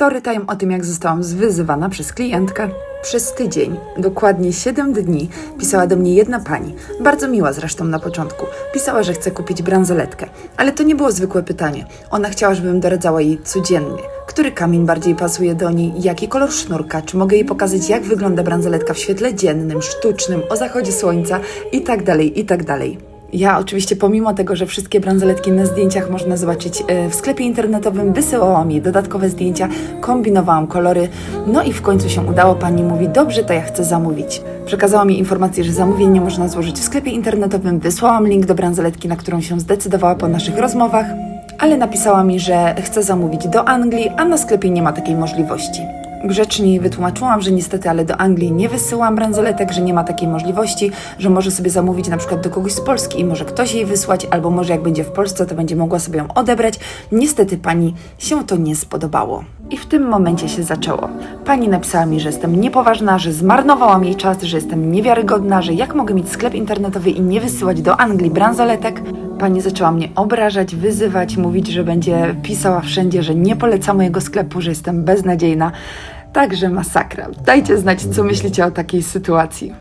Story time o tym, jak zostałam zwyzywana przez klientkę. Przez tydzień, dokładnie 7 dni, pisała do mnie jedna pani, bardzo miła zresztą na początku. Pisała, że chce kupić bransoletkę, ale to nie było zwykłe pytanie. Ona chciała, żebym doradzała jej codziennie. Który kamień bardziej pasuje do niej, jaki kolor sznurka, czy mogę jej pokazać, jak wygląda bransoletka w świetle dziennym, sztucznym, o zachodzie słońca i tak Ja oczywiście pomimo tego, że wszystkie bransoletki na zdjęciach można zobaczyć e, w sklepie internetowym, wysyłałam jej dodatkowe zdjęcia, kombinowałam kolory, no i w końcu się udało. Pani mówi, dobrze, to ja chcę zamówić. Przekazała mi informację, że zamówienie można złożyć w sklepie internetowym, wysłałam link do bransoletki, na którą się zdecydowała po naszych rozmowach, ale napisała mi, że chce zamówić do Anglii, a na sklepie nie ma takiej możliwości. Grzecznie wytłumaczyłam, że niestety, ale do Anglii nie wysyłam bransoletek, że nie ma takiej możliwości, że może sobie zamówić na przykład do kogoś z Polski i może ktoś jej wysłać, albo może jak będzie w Polsce, to będzie mogła sobie ją odebrać. Niestety pani się to nie spodobało. I w tym momencie się zaczęło. Pani napisała mi, że jestem niepoważna, że zmarnowałam jej czas, że jestem niewiarygodna, że jak mogę mieć sklep internetowy i nie wysyłać do Anglii bransoletek. Pani zaczęła mnie obrażać, wyzywać, mówić, że będzie pisała wszędzie, że nie poleca mojego sklepu, że jestem beznadziejna. Także masakra. Dajcie znać, co myślicie o takiej sytuacji.